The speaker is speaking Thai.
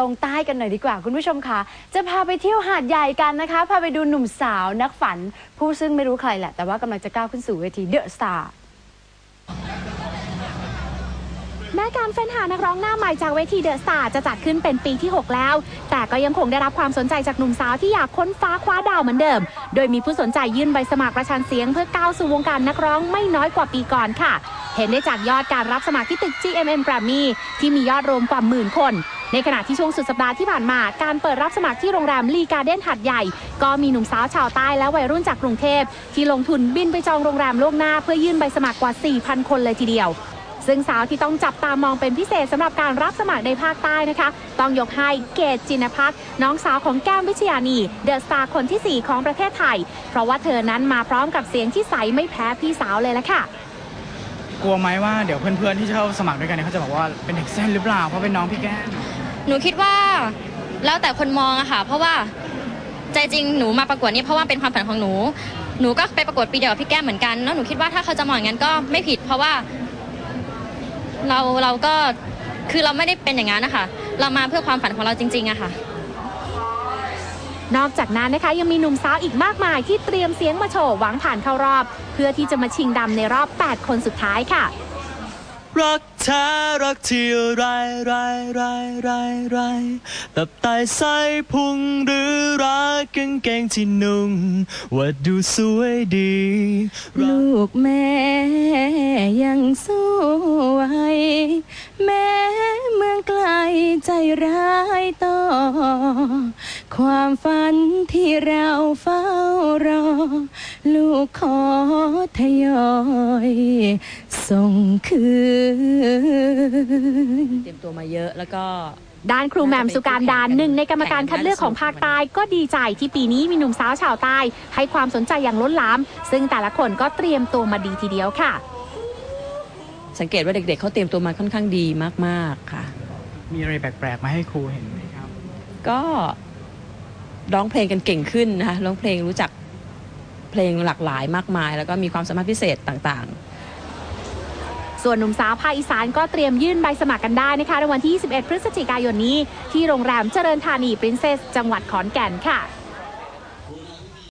ลงใต้กันหน่อยดีกว่าคุณผู้ชมค่ะ จะพาไปเที่ยวหาดใหญ่กันนะคะ พาไปดูหนุ่มสาวนักฝัน ผู้ซึ่งไม่รู้ใครแหละ แต่ว่ากำลังจะก้าวขึ้นสู่เวทีเดอะสตาร์แม้การเฟ้นหานักร้องหน้าใหม่จากเวทีเดอะสตาร์จะจัดขึ้นเป็นปีที่ 6 แล้ว แต่ก็ยังคงได้รับความสนใจจากหนุ่มสาวที่อยากค้นฟ้าคว้าดาวเหมือนเดิม โดยมีผู้สนใจยื่นใบสมัครประชันเสียงเพื่อก้าวสู่วงการนักร้องไม่น้อยกว่าปีก่อนค่ะ เห็นได้จากยอดการรับสมัครที่ตึก GMM Grammy ที่มียอดรวมกว่าหมื่นคน ในขณะที่ช่วงสุดสัปดาห์ที่ผ่านมา การเปิดรับสมัครที่โรงแรมลีการ์เด้นหัดใหญ่ ก็มีหนุ่มสาวชาวใต้และวัยรุ่นจากกรุงเทพ ที่ลงทุนบินไปจองโรงแรมล่วงหน้า เพื่อยื่นใบสมัครกว่า 4,000 คนเลยทีเดียวซึ่งสาวที่ต้องจับตามองเป็นพิเศษสำหรับการรับสมัครในภาคใต้นะคะ ต้องยกให้เกตจินพักน้องสาวของแก้มวิชยานี เดอะสตาร์คนที่ 4 ของประเทศไทย เพราะว่าเธอนั้นมาพร้อมกับเสียงที่ใสไม่แพ้พี่สาวเลยละค่ะ กลัวไหมว่าเดี๋ยวเพื่อนๆที่เข้าสมัครด้วยกันเนี่ยเขาจะบอกว่าเป็นเด็กเส้นหรือเปล่าเพราะเป็นน้องพี่แก้มหนูคิดว่าแล้วแต่คนมองอะค่ะ เพราะว่าใจจริงหนูมาประกวดนี่เพราะว่าเป็นความฝันของหนู หนูก็ไปประกวดปีเดียวกับพี่แก้มเหมือนกันแล้วหนูคิดว่าถ้าเขาจะมองอย่างนั้นก็ไม่ผิด เพราะว่าเราเราก็คือเราไม่ได้เป็นอย่างนั้นนะคะเรามาเพื่อความฝันของเราจริงๆอะค่ะ นอกจากนั้นนะคะยังมีหนุ่มสาวอีกมากมายที่เตรียมเสียงมาโชว์หวังผ่านเข้ารอบ เพื่อที่จะมาชิงดำในรอบ 8 คนสุดท้ายค่ะ รักแท้รักที่ไรไรไรไรไรตับไตไส้พุงหรือรักกางเกงที่นุ่งว่าดูสวยดี ลูกแม่ยังสวย แม้เมืองไกลใจร้าย ความฝันที่เราเฝ้ารอ ลูกขอทยอย ส่งคืน เตรียมตัวมาเยอะแล้วก็ด้านครูแหม่มสุการดานหนึ่งในกรรมการคัดเลือกของภาคใต้ก็ดีใจที่ปีนี้มีหนุ่มสาวชาวใต้ให้ความสนใจอย่างล้นหลาม ซึ่งแต่ละคนก็เตรียมตัวมาดีทีเดียวค่ะ สังเกตว่าเด็กๆเขาเตรียมตัวมาค่อนข้างดีมากๆค่ะ มีอะไรแปลกๆมาให้ครูเห็นไหมครับ ก็ ร้องเพลงกันเก่งขึ้นนะคะร้องเพลงรู้จักเพลงหลากหลายมากมาย แล้วก็มีความสามารถพิเศษต่างๆส่วนหนุ่มสาวภาคอีสานก็เตรียมยื่นใบสมัครกันได้นะคะในวันที่ 21 พฤศจิกายนนี้ ที่โรงแรมเจริญธานีปรินเซส จังหวัดขอนแก่นค่ะ